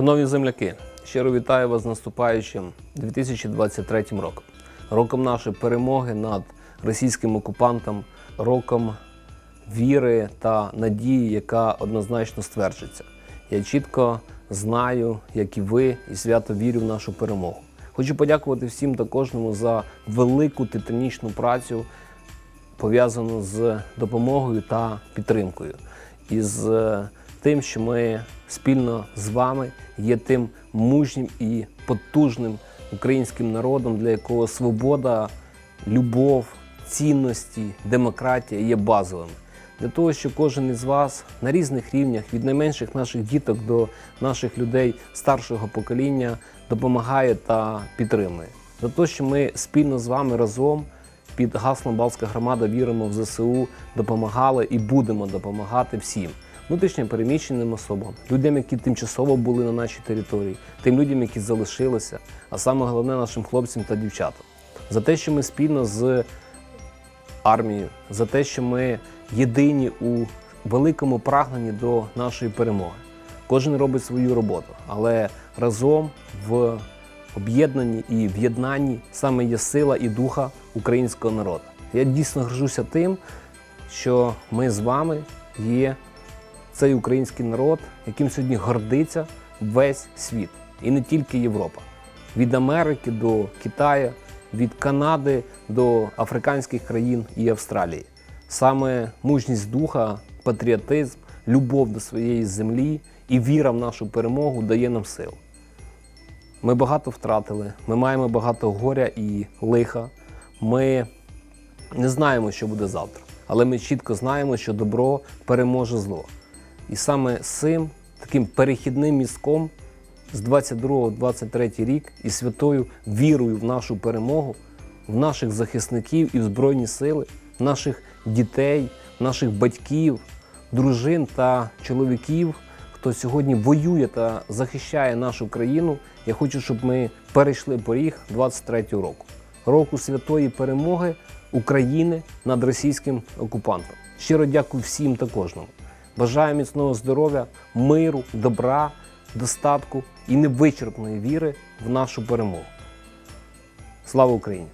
Шановні земляки, щиро вітаю вас з наступаючим 2023 роком. Роком нашої перемоги над російським окупантом, роком віри та надії, яка однозначно стверджується. Я чітко знаю, як і ви, і свято вірю в нашу перемогу. Хочу подякувати всім та кожному за велику титанічну працю, пов'язану з допомогою та підтримкою. І з е, тим, що ми спільно з вами є тим мужнім і потужним українським народом, для якого свобода, любов, цінності, демократія є базовими. Для того, щоб кожен із вас на різних рівнях, від найменших наших діток до наших людей старшого покоління, допомагає та підтримує. За те, що ми спільно з вами разом під гаслом Балтська громада віримо в ЗСУ, допомагали і будемо допомагати всім внутрішньо переміщеним особам, людям, які тимчасово були на нашій території, тим людям, які залишилися, а саме головне нашим хлопцям та дівчатам. За те, що ми спільно з армією, за те, що ми єдині у великому прагненні до нашої перемоги. Кожен робить свою роботу, але разом в об'єднанні і в єднанні саме є сила і духа українського народу. Я дійсно горжуся тим, що ми з вами є цей український народ, яким сьогодні гордиться весь світ, і не тільки Європа. Від Америки до Китаю, від Канади до африканських країн і Австралії. Саме мужність духа, патріотизм, любов до своєї землі і віра в нашу перемогу дає нам сил. Ми багато втратили, ми маємо багато горя і лиха. Ми не знаємо, що буде завтра, але ми чітко знаємо, що добро переможе зло. І саме цим таким перехідним містком з 22-23 рік і святою вірою в нашу перемогу, в наших захисників і в Збройні сили, в наших дітей, в наших батьків, дружин та чоловіків, хто сьогодні воює та захищає нашу країну. Я хочу, щоб ми перейшли поріг 23-го року, року святої перемоги України над російським окупантом. Щиро дякую всім та кожному. Бажаю міцного здоров'я, миру, добра, достатку і невичерпної віри в нашу перемогу. Слава Україні!